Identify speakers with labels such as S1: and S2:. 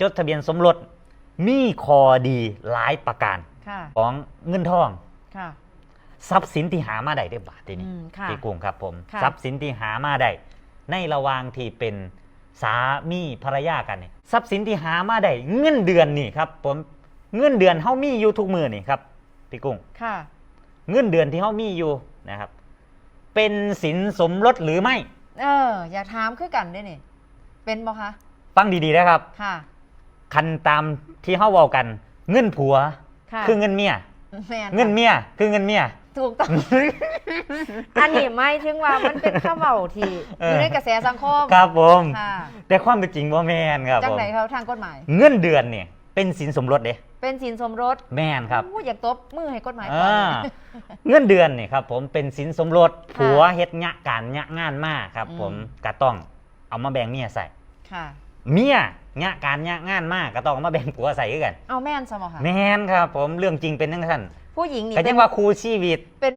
S1: จดทะเบียนสมรสมีคอดีหลายประการ
S2: ค่ะ
S1: ของเงินทอง
S2: ค่ะ
S1: ทรัพย์สินที่หามาได้ได้อบาททีนี้
S2: อืมค่ะ
S1: พี่กุ้งครับผม
S2: ค่ะ
S1: ทรัพย์สินที่หามาได้ในระหว่างที่เป็นสามีภรรยากันนี่ทรัพย์สินที่หามาได้เงินเดือนนี่ครับผมเงินเดือนเฮามีอยู่ทุกมือนี่ครับพี่กุ้ง
S2: ค่ะ
S1: เงินเดือนที่เฮามีอยู่นะครับ เป็นสินสมรสหรือไม่
S2: เออ อยากถามคือกันได้นี่ เป็นบ่คะ
S1: ฟังดีๆนะครับ
S2: ค่ะ
S1: คันตามที่เฮาเว้ากัน เงินผัว
S2: ค่ะ
S1: คือเงินเมีย
S2: แม่น
S1: เงินเมีย คือเงินเมีย
S2: ถูกต้อง อันนี้ไม่ถึงว่ามันเป็นข้าวเบาที่
S1: เอ
S2: อ
S1: ออ ยู่
S2: ในกระแสสังคม
S1: ครับผม
S2: ค่ะ
S1: แต่ความเป็นจริงว่าแม่นครับ
S2: จัง
S1: ผม
S2: ไหนเขาทางกฎหมาย
S1: เงินเดือนเนี่ยเป็นสินสมรสเด้
S2: เป็นสินสมรส
S1: แม่นครับ
S2: อู้อยากตบมือให้กฎหมาย
S1: อ่
S2: ก่อนา
S1: เงินเดือนนี่ครับผมเป็นสินสมรส
S2: ค่ะ
S1: ผัวเฮ็ดงะการงะงานมากครับ
S2: อืม
S1: ผมก็ต้องเอามาแบ่งเมียใส่
S2: ค่ะ
S1: เมียงะการงะงานมากก็ต้องเอามาแบ่งผัวใส่คือกัน
S2: เอาแม่นสมอค่ะ
S1: แม่นครับ ผมเรื่องจริงเป็นทั้งท่าน
S2: ผู้หญิงนี่
S1: ก็
S2: เป็
S1: ยั
S2: น
S1: งว่าครูชีวิต
S2: เป็น